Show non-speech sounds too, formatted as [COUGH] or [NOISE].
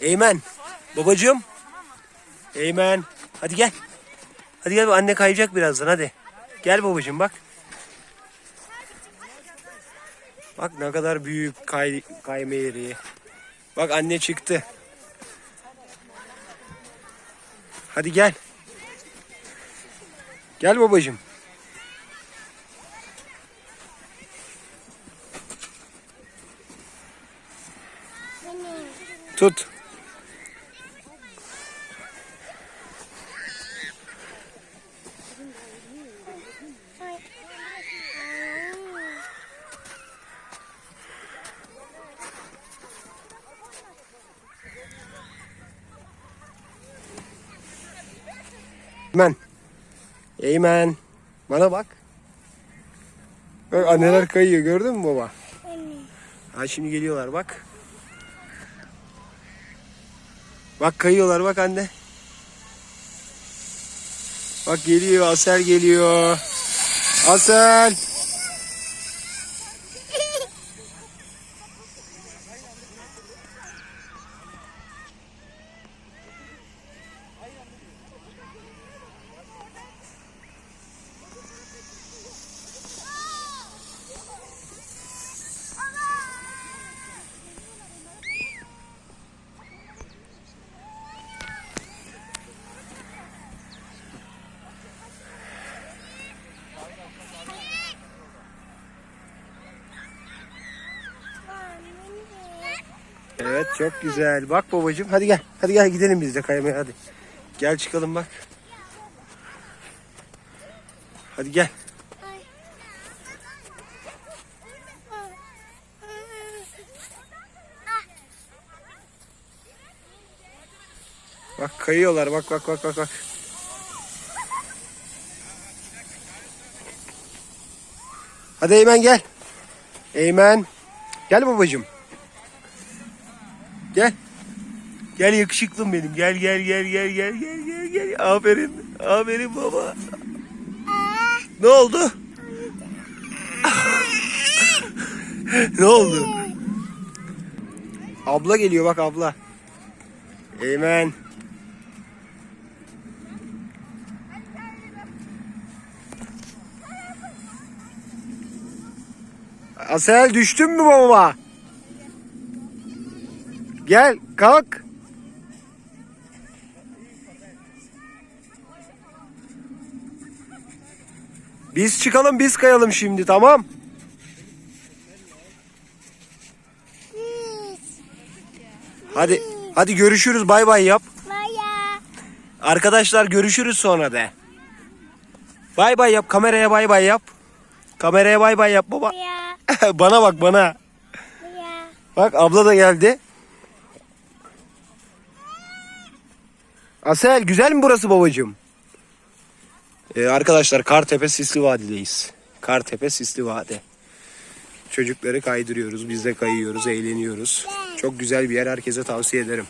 Eymen. Babacığım. Eymen. Hadi gel. Hadi gel anne kayacak birazdan hadi. Gel babacığım bak. Bak ne kadar büyük kay, kayma yeri. Bak anne çıktı. Hadi gel. Gel babacığım. Tut. Eymen. Eymen. Bana bak. Bak anneler kayıyor gördün mü baba? Ha şimdi geliyorlar bak. Bak kayıyorlar bak anne. Bak geliyor Asel geliyor. Asel. Evet çok güzel. Bak babacığım hadi gel. Hadi gel gidelim biz de kaymaya hadi. Gel çıkalım bak. Hadi gel. Bak kayıyorlar bak bak bak bak bak. Hadi Eymen gel. Eymen. Gel babacığım. Gel. Gel yakışıklım benim. Gel gel gel gel gel gel gel gel. Aferin. Aferin baba. Ne oldu? ne oldu? Abla geliyor bak abla. Eymen. Asel düştün mü baba? Gel kalk. Biz çıkalım biz kayalım şimdi tamam. Hadi hadi görüşürüz bay bay yap. Arkadaşlar görüşürüz sonra de. Bay bay yap kameraya bay bay yap. Kameraya bay bay yap baba. [LAUGHS] Bana bak bana. Bak abla da geldi. Asel güzel mi burası babacığım? Ee, arkadaşlar Kartepe Sisli Vadi'deyiz. Kartepe Sisli Vadi. Çocukları kaydırıyoruz. Biz de kayıyoruz, eğleniyoruz. Çok güzel bir yer. Herkese tavsiye ederim.